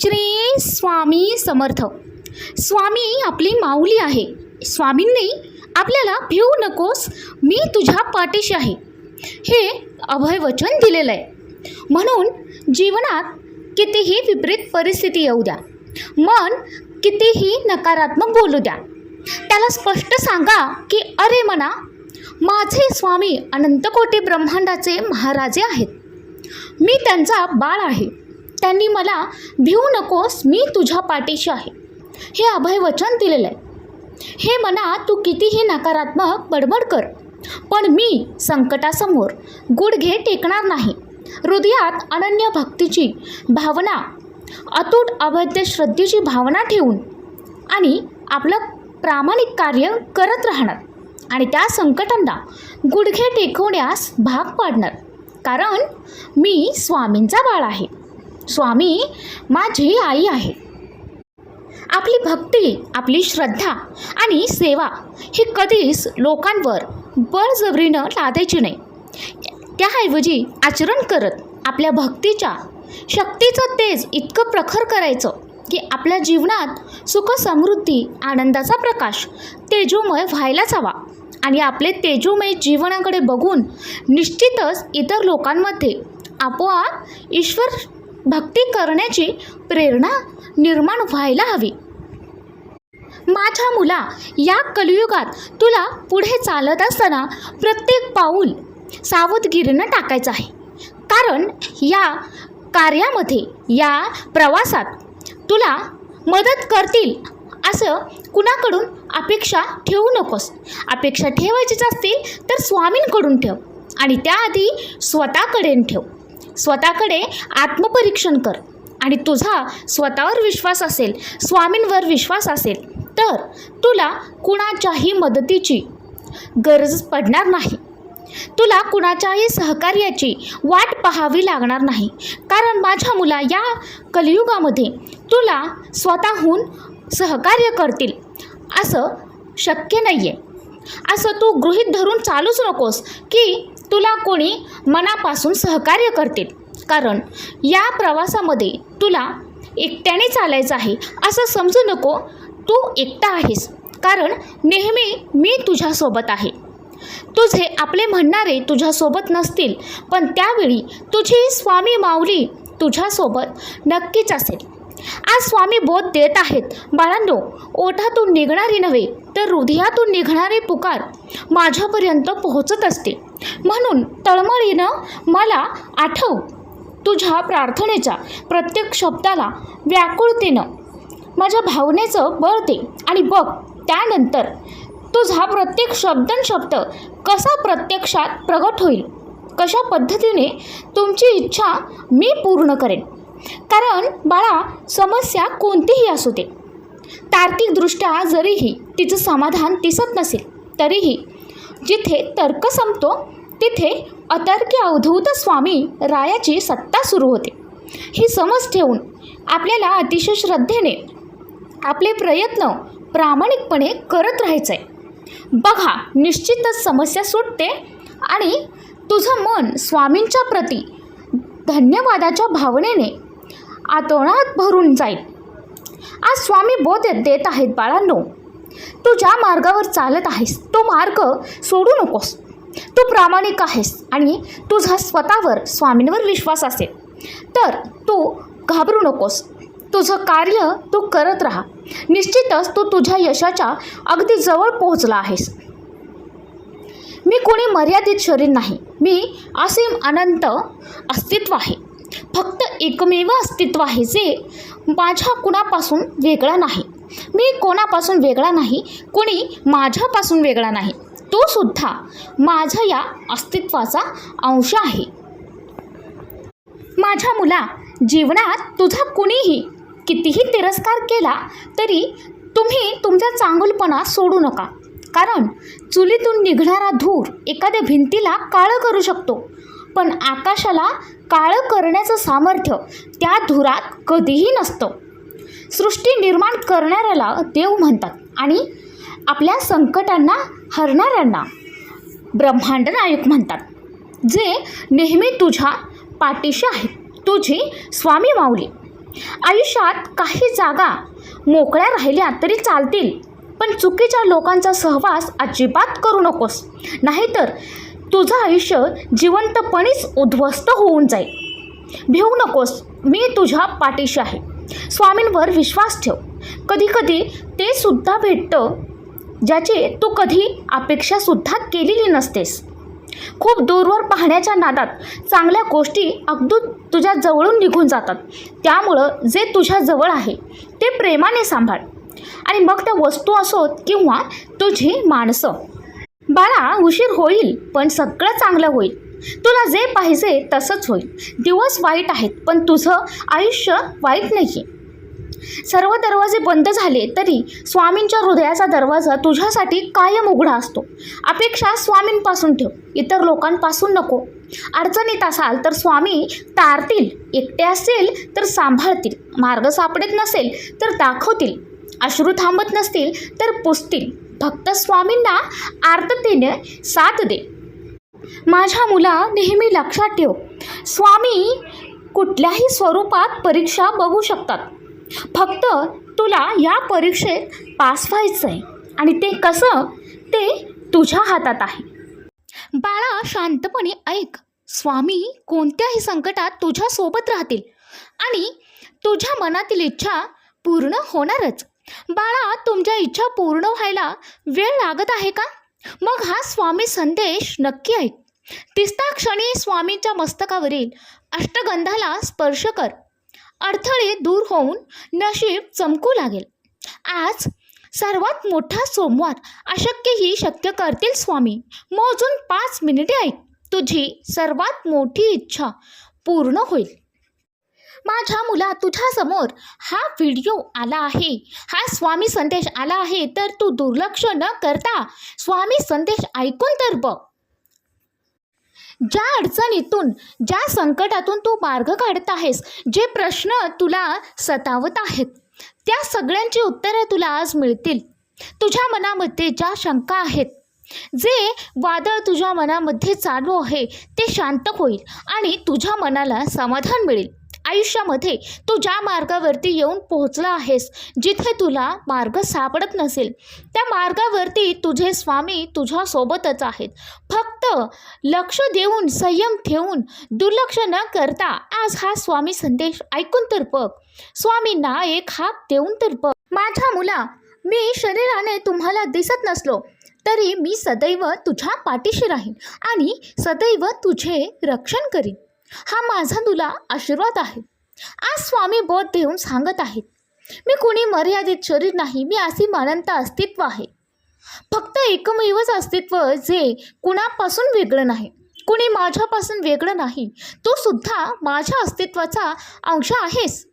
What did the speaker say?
श्री स्वामी समर्थ. स्वामी आपली माऊली आहे. स्वामींनी आपल्याला भिवू नकोस मी तुझ्या पाठीशी आहे. हे अभयवचन दिलेलं आहे. म्हणून जीवनात कितीही विपरीत परिस्थिती येऊ द्या. मन कितीही नकारात्मक बोलू द्या. त्याला स्पष्ट सांगा की अरे मना माझे स्वामी अनंतकोटी ब्रह्मांडाचे महाराजे आहेत. मी त्यांचा बाळ आहे. त्यांनी मला भिवू नकोस मी तुझ्या पाठीशी आहे. हे अभय वचन दिलेलं आहे. हे मना तू कितीही नकारात्मक बडबड कर पण मी संकटासमोर गुडघे टेकणार नाही. हृदयात अनन्य भक्तीची भावना अतूट अवैध श्रद्धेची भावना ठेवून आणि आपलं प्रामाणिक कार्य करत राहणार आणि त्या संकटांना गुडघे टेकवण्यास भाग पाडणार. कारण मी स्वामींचा बाळ आहे. स्वामी माझी आई आहे. आपली भक्ती आपली श्रद्धा आणि सेवा ही कधीच लोकांवर बळजबरीनं लादायची नाही. त्याऐवजी आचरण करत आपल्या भक्तीच्या शक्तीचं तेज इतकं प्रखर करायचं की आपल्या जीवनात सुख समृद्धी आनंदाचा प्रकाश तेजोमय व्हायलाच हवा आणि आपले तेजोमय जीवनाकडे बघून निश्चितच इतर लोकांमध्ये आपोआप ईश्वर भक्ती करण्याची प्रेरणा निर्माण व्हायला हवी. माझ्या मुला या कलियुगात तुला पुढे चालत असताना प्रत्येक पाऊल सावधगिरीनं टाकायचं आहे. कारण या कार्यामध्ये या प्रवासात तुला मदत करतील असं कुणाकडून अपेक्षा ठेवू नकोस. अपेक्षा ठेवायचीच असतील तर स्वामींकडून ठेव आणि त्याआधी स्वतःकडे ठेव. स्वतःकडे आत्मपरीक्षण कर. आणि तुझा स्वतःवर विश्वास असेल स्वामींवर विश्वास असेल तर तुला कुणाच्याही मदतीची गरज पडणार नाही. तुला कुणाच्याही सहकार्याची वाट पाहावी लागणार नाही. कारण माझ्या मुला या कलियुगामध्ये तुला स्वतःहून सहकार्य करतील. असं शक्य नाही आहे असं तू गृहीत धरून चालूच नकोस की तुला कोणी मनापासून सहकार्य करतील कारण या प्रवासामध्ये तुला एकट्याने चालायचं आहे असं समजू नको. तू एकटा आहेस. कारण नेहमी मी तुझ्यासोबत आहे. तुझे आपले म्हणणारे तुझ्यासोबत नसतील पण त्यावेळी तुझी स्वामी माऊली तुझ्यासोबत नक्कीच असेल. आज स्वामी बोध देत आहेत. बाळांनो ओठातून निघणारी नव्हे तर हृदयातून निघणारी पुकार माझ्यापर्यंत पोहोचत असते. म्हणून तळमळीनं मला आठव तुझ्या प्रार्थनेच्या प्रत्येक शब्दाला व्याकुळतेनं माझ्या भावनेचं बळ दे आणि बघ त्यानंतर तुझा प्रत्येक शब्दन शब्द कसा प्रत्यक्षात प्रगट होईल? कशा पद्धतीने तुमची इच्छा मी पूर्ण करेन? कारण बाळा समस्या कोणतीही असू दे. तार्किकदृष्ट्या जरीही तिचं समाधान दिसत नसेल तरीही जिथे तर्क संपतो तिथे अतर्की अवधूत स्वामी रायाची सत्ता सुरू होते. ही समज ठेवून आपल्याला अतिशय श्रद्धेने आपले प्रयत्न प्रामाणिकपणे करत राहायचं आहे बघा निश्चितच समस्या सुटते आणि तुझं मन स्वामींच्या प्रती धन्यवादाच्या भावनेने आतोनात भरून जाईल. आज स्वामी बोध देत आहेत बाळांनो. तू ज्या मार्गावर चालत आहेस तो मार्ग सोडू नकोस. तू प्रामाणिक आहेस आणि तुझा स्वतःवर स्वामींवर विश्वास असेल. तर तू घाबरू नकोस. तुझं कार्य तू करत राहा. निश्चितच तू तुझ्या यशाच्या अगदी जवळ पोहोचला आहेस. मी कोणी मर्यादित शरीर नाही. मी असीम अनंत अस्तित्व आहे. फक्त एकमेव अस्तित्व आहे जे माझ्या कुणापासून वेगळा नाही. मी कोणापासून वेगळा नाही कोणी माझ्यापासून वेगळा नाही. तो सुद्धा माझ्या या अस्तित्वाचा अंश आहे. माझ्या मुला जीवनात तुझा कुणीही कितीही तिरस्कार केला तरी तुम्ही तुमचा चांगुलपणा सोडू नका. कारण चुलीतून निघणारा धूर एखाद्या भिंतीला काळं करू शकतो. पण आकाशाला काळं करण्याचं सामर्थ्य त्या धुरात कधीही नसतं. सृष्टी निर्माण करणाऱ्याला देव म्हणतात आणि आपल्या संकटांना हरणाऱ्यांना ब्रह्मांड नायक म्हणतात. जे नेहमी तुझ्या पाठीशी आहेत. तुझी स्वामी माऊली. आयुष्यात काही जागा मोकळ्या राहिल्या तरी चालतील पण चुकीच्या लोकांचा सहवास अजिबात करू नकोस. नाहीतर तुझं आयुष्य जिवंतपणीच उद्ध्वस्त होऊन जाईल. भिवू नकोस मी तुझ्या पाठीशी आहे. स्वामींवर विश्वास ठेव. कधीकधी ते सुद्धा भेटतं ज्याची तू कधी अपेक्षासुद्धा केलेली नसतेस. खूप दूरवर पाहण्याच्या नादात चांगल्या गोष्टी अगदी तुझ्या जवळून निघून जातात. त्यामुळं जे तुझ्या जवळ आहे ते प्रेमाने सांभाळ. आणि मग त्या वस्तू असोत किंवा तुझी माणसं. बाळा उशीर होईल पण सगळं चांगलं होईल. तुला जे पाहिजे तसंच होईल. दिवस वाईट आहेत पण तुझं आयुष्य वाईट नाही सर्व दरवाजे बंद झाले तरी स्वामींच्या हृदयाचा दरवाजा तुझ्यासाठी कायम उघडा असतो. अपेक्षा स्वामींपासून ठेव इतर लोकांपासून नको. अडचणीत असाल तर स्वामी तारतील एकटे असेल तर सांभाळतील. मार्ग सापडत नसेल तर दाखवतील. अश्रू थांबत नसतील तर पुसतील. फक्त स्वामींना आर्ततेने साथ दे. माझ्या मुला नेहमी लक्षात ठेव स्वामी कुठल्याही स्वरूपात परीक्षा बघू शकतात. फक्त तुला या परीक्षेत पास व्हायचं आहे आणि ते कसं ते तुझ्या हातात आहे. बाळा शांतपणे ऐक. स्वामी कोणत्याही संकटात तुझ्यासोबत राहतील आणि तुझ्या मनातील इच्छा पूर्ण होणारच. बाळा तुमच्या इच्छा पूर्ण व्हायला वेळ लागत आहे का? मग हा स्वामी संदेश नक्की ऐक. तिसता क्षणी स्वामींच्या मस्तकावरील अष्टगंधाला स्पर्श कर. अडथळे दूर होऊन नशीब चमकू लागेल. आज सर्वात मोठा सोमवार अशक्यही शक्य करतील स्वामी. मोजून पाच मिनिटे ऐक. तुझी सर्वात मोठी इच्छा पूर्ण होईल. माझ्या मुला तुझ्यासमोर हा व्हिडिओ आला आहे. हा स्वामी संदेश आला आहे तर तू दुर्लक्ष न करता स्वामी संदेश ऐकून तर बघ. ज्या अडचणीतून ज्या संकटातून तू मार्ग काढत आहेस जे प्रश्न तुला सतावत आहेत त्या सगळ्यांची उत्तरं तुला आज मिळतील. तुझ्या मनामध्ये ज्या शंका आहेत जे वादळ तुझ्या मनामध्ये चालू आहे ते शांत होईल आणि तुझ्या मनाला समाधान मिळेल. आयुष्यामध्ये तू ज्या मार्गावरती येऊन पोहोचला आहेस जिथे तुला मार्ग सापडत नसेल त्या मार्गावरती तुझे स्वामी तुझ्यासोबतच आहेत. फक्त लक्ष देऊन संयम ठेवून दुर्लक्ष न करता आज हा स्वामी संदेश ऐकून तर बघ. स्वामींना एक हात देऊन तर बघ. माझ्या मुला मी शरीराने तुम्हाला दिसत नसलो तरी मी सदैव तुझ्या पाठीशी राहीन आणि सदैव तुझे रक्षण करीन. हा माझा तुला आशीर्वाद आहे. आज स्वामी बोध देऊन सांगत आहेत. मी कुणी मर्यादित शरीर नाही मी असे मानंत अस्तित्व आहे. फक्त एकमेवच अस्तित्व जे कुणापासून वेगळं नाही कुणी माझ्यापासून वेगळं नाही तू सुद्धा माझ्या अस्तित्वाचा अंश आहेस.